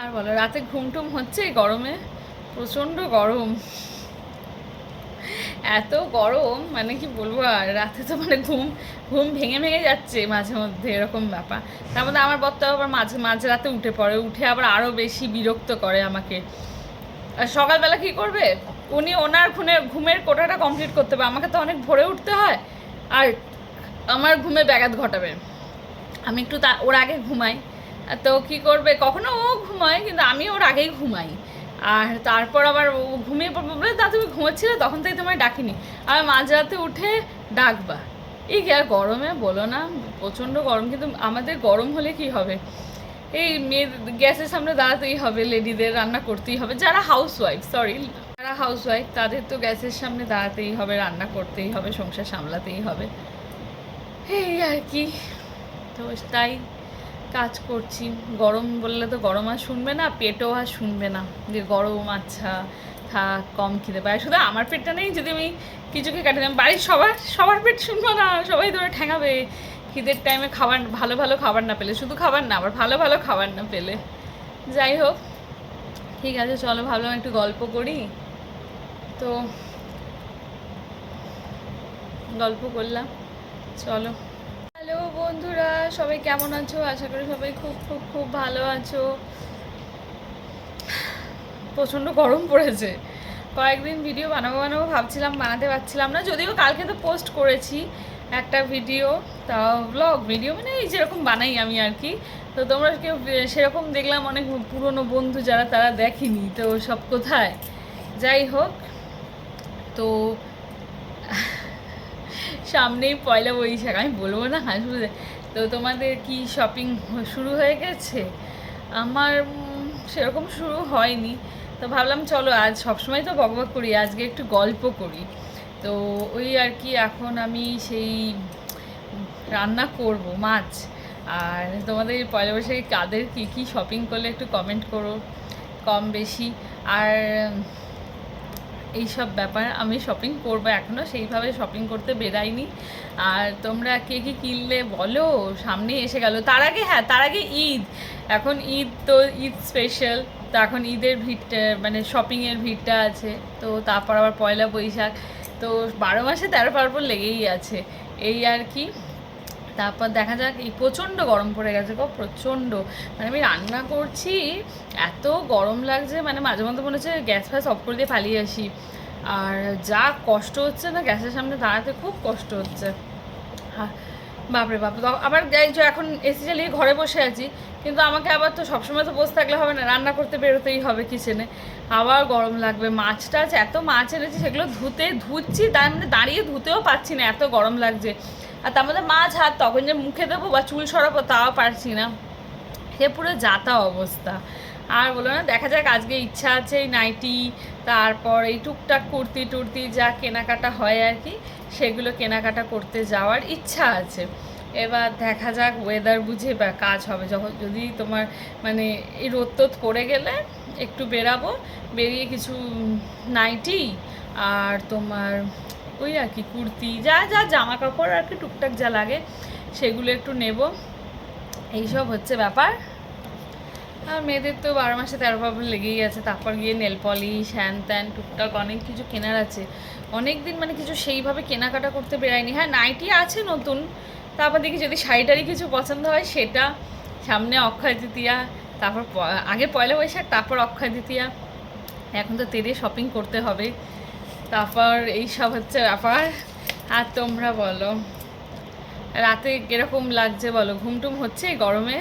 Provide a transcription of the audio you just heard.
আর বলো, রাতে ঘুমটুম হচ্ছে গরমে? প্রচণ্ড গরম। এত গরম মানে কি বলব আর, রাতে তো মানে ঘুম ঘুম ভেঙে ভেঙে যাচ্ছে মাঝে মধ্যে, এরকম ব্যাপার। তার মধ্যে আমার বর্তা আবার মাঝে মাঝে রাতে উঠে পড়ে, উঠে আবার আরও বেশি বিরক্ত করে আমাকে। আর সকালবেলা কি করবে? উনি ওনার ঘুমের ঘুমের কোটাটা কমপ্লিট করতে হবে আমাকে তো অনেক ভোরে উঠতে হয়। আর আমার ঘুমে ব্যাঘাত ঘটাবে। আমি একটু তা, ওর আগে ঘুমাই। তো কি করবে? কখনো ও ঘুমায়, কিন্তু আমি ওর আগেই ঘুমাই। আর তারপর আবার ও ঘুমিয়ে পড়ব বলে, তা তুমি ঘুমাচ্ছিলে? তখন থেকে তোমায় ডাকিনি। আর মাঝরাতে উঠে ডাকবা। এই আর গরমে বলো না, প্রচণ্ড গরম, কিন্তু আমাদের গরম হলে কি হবে? এই মেয়ে গ্যাসের সামনে দাঁড়াতেই হবে, লেডিদের রান্না করতেই হবে। যারা হাউস ওয়াইফ সরি যারা হাউস ওয়াইফ তাদের তো গ্যাসের সামনে দাঁড়াতেই হবে, রান্না করতেই হবে, সংসার সামলাতেই হবে। এই আর কি। তো তাই কাজ করছি। গরম বললে তো গরম আর শুনবে না, পেটও আর শুনবে না। যে গরম আচ্ছা থাক, কম খিদে পায়। শুধু আমার পেটটা নেই, যদি আমি কিছুকে কাটে দিলাম, বাড়ির সবার সবার পেট শুনব না, সবাই ধরে ঠেঙাবে। খিদের টাইমে খাবার, ভালো ভালো খাবার না পেলে, শুধু খাবার না, আবার ভালো ভালো খাবার না পেলে। যাই হোক, ঠিক আছে, চলো ভাবলাম একটু গল্প করি। তো, গল্প করলাম, চলো। বন্ধুরা, সবাই কেমন আছো? আশা করি সবাই খুব খুব খুব ভালো আছো। প্রচণ্ড গরম পড়েছে। কয়েকদিন ভিডিও বানাবো বানাবো ভাবছিলাম, বানাতে পারছিলাম না। যদিও কালকে তো পোস্ট করেছি একটা ভিডিও তা ব্লগ ভিডিও মানে এই যেরকম বানাই আমি আর কি। তো তোমরা কেউ, সেরকম দেখলাম অনেক পুরনো বন্ধু যারা, তারা দেখেনি, তো সব কোথায়? যাই হোক, তো সামনেই পয়লা বৈশাখ, আমি বলব না হাসবো তো তোমাদের কি শপিং শুরু হয়ে গেছে? আমার সেরকম শুরু হয়নি। তো ভাবলাম চলো, আজ সবসময় তো বকবক করি, আজকে একটু গল্প করি। তো ওই আর কি, এখন আমি সেই রান্না করব, মাছ। আর তোমাদের পয়লা বৈশাখে কাদের কী কী শপিং করলে একটু কমেন্ট করো, কম বেশি। আর এইসব ব্যাপার আমি শপিং করব এখনও সেইভাবে শপিং করতে বেরাইনি। আর তোমরা কে কী কিনলে বলো? সামনে এসে গেল। তার আগে হ্যাঁ তার আগে ঈদ। এখন ঈদ তো ঈদ স্পেশাল তো এখন ঈদের ভিড়টা মানে শপিংয়ের ভিড়টা আছে। তো তারপর আবার পয়লা বৈশাখ। তো বারো মাসে তেরো পার্বণ লেগেই আছে। এই আর কি। তারপর দেখা যাক, এই প্রচণ্ড গরম পড়ে গেছে গো, প্রচণ্ড। মানে আমি রান্না করছি, এত গরম লাগছে মানে মাঝে মধ্যে মনে হচ্ছে গ্যাস ফ্যাস অফ করে দিয়ে পালিয়ে আসি। আর যা কষ্ট হচ্ছে না, গ্যাসের সামনে দাঁড়াতে খুব কষ্ট হচ্ছে। হ্যাঁ বাপরে বাপ আবার এখন এসি চালিয়ে ঘরে বসে আছি, কিন্তু আমাকে আবার তো সবসময় তো বসে থাকলে হবে না, রান্না করতে বেরোতেই হবে কিচেনে আবার গরম লাগবে মাছটা আছে এত মাছ এনেছি, সেগুলো ধুতে ধুচ্ছি, তার মানে দাঁড়িয়ে ধুতেও পাচ্ছি না, এত গরম লাগছে। আর তার মধ্যে মাছ হাত তখন যে মুখে দেবো বা চুল সরাবো তাও পারছি না। সে পুরো যাতা অবস্থা। আর বলো না, দেখা যাক, আজকে ইচ্ছা আছে এই নাইটি, তারপর এই টুকটাক কুর্তি টুর্তি যা কেনাকাটা হয় আর কি, সেগুলো কেনাকাটা করতে যাওয়ার ইচ্ছা আছে। এবার দেখা যাক ওয়েদার বুঝে বা কাজ হবে। যখন যদি তোমার মানে এই রোদ টোদ পড়ে গেলে একটু বেরাবো, বেরিয়ে কিছু নাইটি আর তোমার ওই আর কি, কুর্তি, যা যা জামা কাপড় আর কি টুকটাক যা লাগে, সেগুলো একটু নেব। এইসব হচ্ছে ব্যাপার। আর মেয়েদের তো বারো মাসে তেরো পার্বণ লেগেই আছে, তারপর গিয়ে নেল পলিশ, হ্যান ত্যান, টুকটাক অনেক কিছু কেনার আছে। অনেক দিন মানে কিছু সেইভাবে কেনাকাটা করতে বেরায়নি। হ্যাঁ নাইটি আছে নতুন, তারপর দেখি যদি শাড়িটারি কিছু পছন্দ হয়, সেটা সামনে অক্ষয় তৃতীয়া, তারপর আগে পয়লা বৈশাখ, তারপর অক্ষয় তৃতীয়া। এখন তো তেরে শপিং করতে হবে। তারপর এই সব হচ্ছে ব্যাপার। আর তোমরা বলো, রাতে কীরকম লাগছে বলো? ঘুমটুম হচ্ছে গরমে?